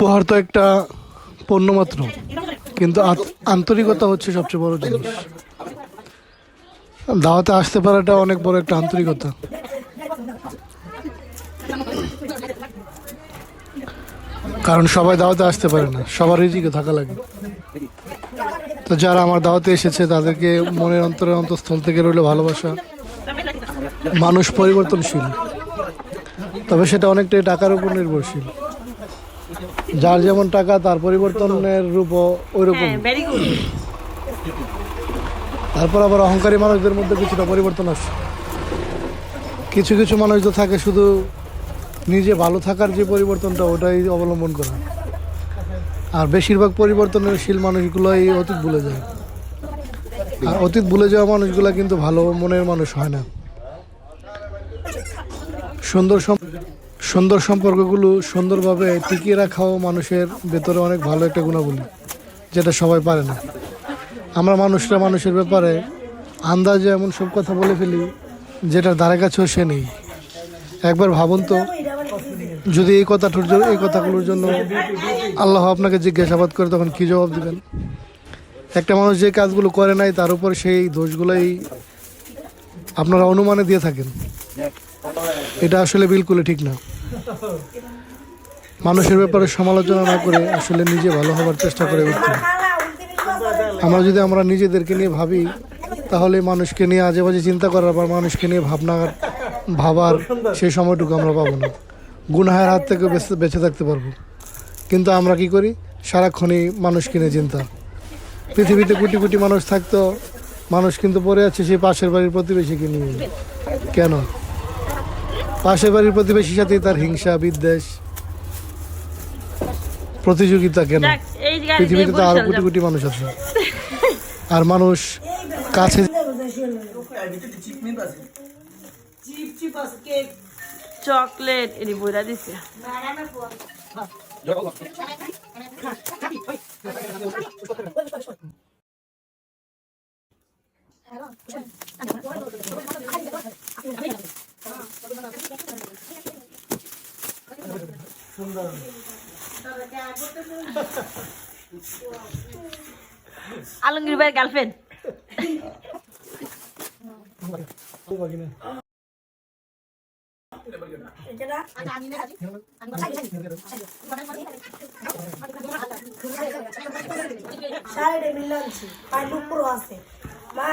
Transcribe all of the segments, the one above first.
উপহার তো একটা পণ্য মাত্র কিন্তু আন্তরিকতা হচ্ছে সবচেয়ে বড় জিনিস। দাওয়াতে আসতে পারাটা অনেক বড় একটা আন্তরিকতা। কারণ সবাই দাওয়াতে আসতে পারে না সবার রিজিকে থাকা লাগে। তো যারা আমার দাওয়াতে এসেছে, তাদেরকে মনের অন্তরের অন্তঃস্থল থেকে রইল ভালোবাসা। মানুষ পরিবর্তনশীল, তবে সেটা অনেকটাই টাকার উপর নির্ভরশীল। যার যেমন টাকা তার পরিবর্তনের রূপও ওই রকম ভেরি গুড তারপর আবার অহংকারী মানুষদের মধ্যে কিছুটা পরিবর্তন আসে কিছু কিছু মানুষ তো থাকে শুধু নিজে ভালো থাকার যে পরিবর্তনটা ওটাই অবলম্বন করে। আর বেশিরভাগ পরিবর্তনশীল মানুষগুলোই অতীত ভুলে যায়। আর অতীত ভুলে যাওয়া মানুষগুলো কিন্তু ভালো মনের মানুষ হয় না। সুন্দর সম- সুন্দর সম্পর্কগুলো সুন্দরভাবে টিকিয়ে রাখাও মানুষের ভেতরে অনেক ভালো একটা গুণাবলী, যেটা সবাই পারে না। আমরা মানুষরা মানুষের ব্যাপারে আন্দাজে এমন সব কথা বলে ফেলি, যেটার ধারে কাছেও সে নেই। একবার ভাবুন তো, যদি এই কথাটার জন্য, এই কথাগুলোর জন্য আল্লাহ আপনাকে জিজ্ঞাসাবাদ করে তখন কি জবাব দিবেন? একটা মানুষ যে কাজগুলো করে নাই, তার উপর সেই দোষগুলোই আপনারা অনুমানে দিয়ে থাকেন। এটা আসলে বিলকুলই ঠিক না। মানুষের ব্যাপারে সমালোচনা না করে আসলে নিজে ভালো হবার চেষ্টা করে উঠতে। আমরা যদি আমরা নিজেদেরকে নিয়ে ভাবি, তাহলে মানুষকে নিয়ে আজে বাজে চিন্তা করার পর মানুষকে নিয়ে ভাবনা ভাবার সেই সময়টুকু আমরা পাবো না। গুনাহের হাত থেকে বেঁচে বেঁচে থাকতে পারব। কিন্তু আমরা কি করি? সারাক্ষণই মানুষকে নিয়ে চিন্তা। পৃথিবীতে কোটি কোটি মানুষ থাকতো, মানুষ কিন্তু পড়ে আছে সেই পাশের বাড়ির প্রতিবেশীকে নিয়ে। কেন? পাশের বাড়ির প্রতিবেশীর সাথেই তার হিংসা বিদ্বেষ প্রতিযোগিতা কেন? পৃথিবীতে তো আরও কোটি কোটি মানুষ আছে। আর মানুষ কাছে চকলেট বইরা দিছে। আলমগীর ভাইয়ের গার্লফ্রেন্ড সাড়ে মিলে আনছি পাইলে আছে। মা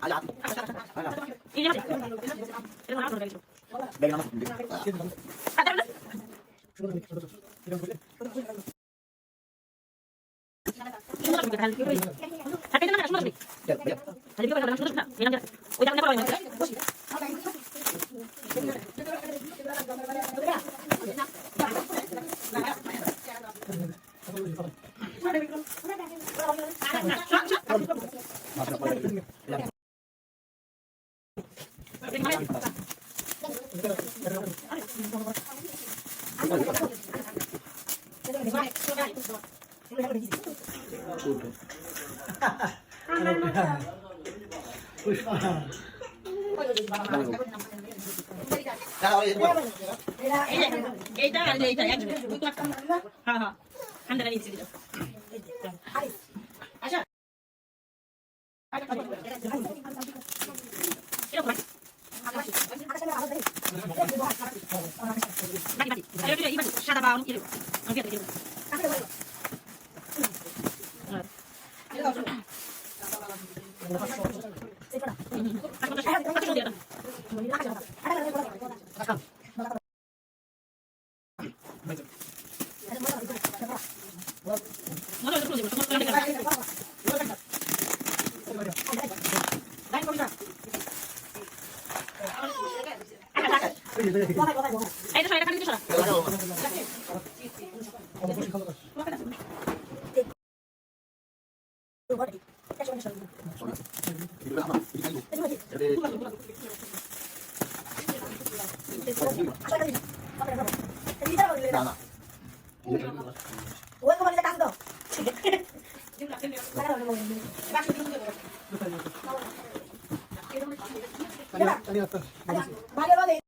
아, 내가 남았는데. Gracias. এইটা আর এইটা, এক দুই লাখ হ্যাঁ হ্যাঁ। নিচ্ছি দিলাম আচ্ছা। সাদা বাউন এইটা সরা ভালো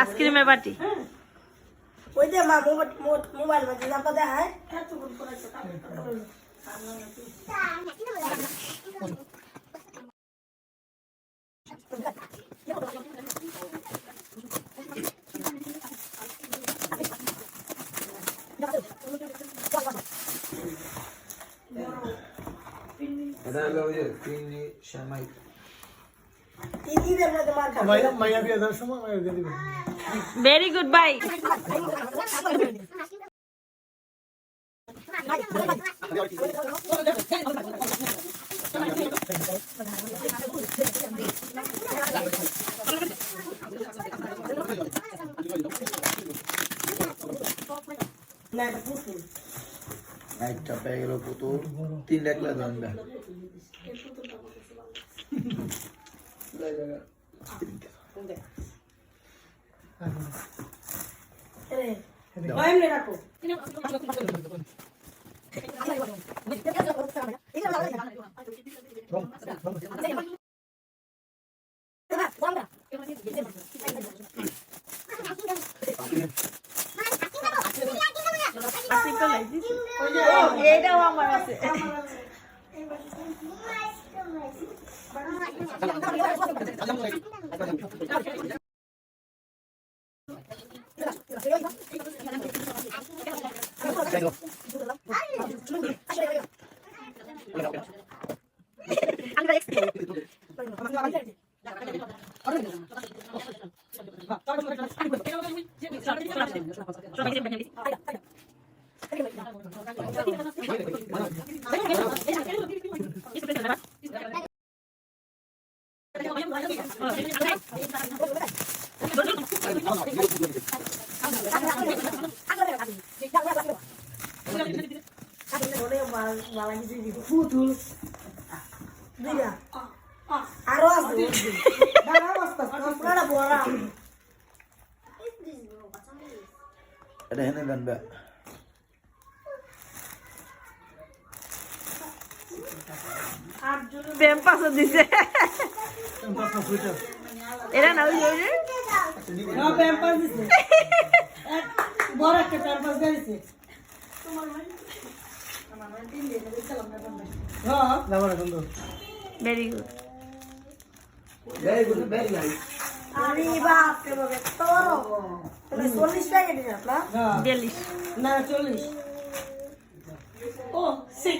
আইসক্রিমের বাটি ওই যে মা মোবাইল মোবাইল বাজে জানতা দেখায় এটা হলো ওই মার খাবে মাইয়া বিয়ে দেওয়ার সময় মাইয়া দিয়ে দিবে ভেরি গুড বাই এটা পুতুল একটা পেয়ে গেল পুতুল তিন লাখ দণ্ডা এমনি রাখো এটাও আমার আছে Terima kasih. Ada yang dan Mbak. পাশে দিছে এরা না ওই ওই যে বড় একটা প্যাম্পাস দিয়েছে very good very good very nice আরে বাপ রে এত বড় তুমি চল্লিশ টাকা দিন আপনার বিয়াল্লিশ না চল্লিশ ও সিক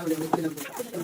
তাহলে মুক্তি লাভ করতে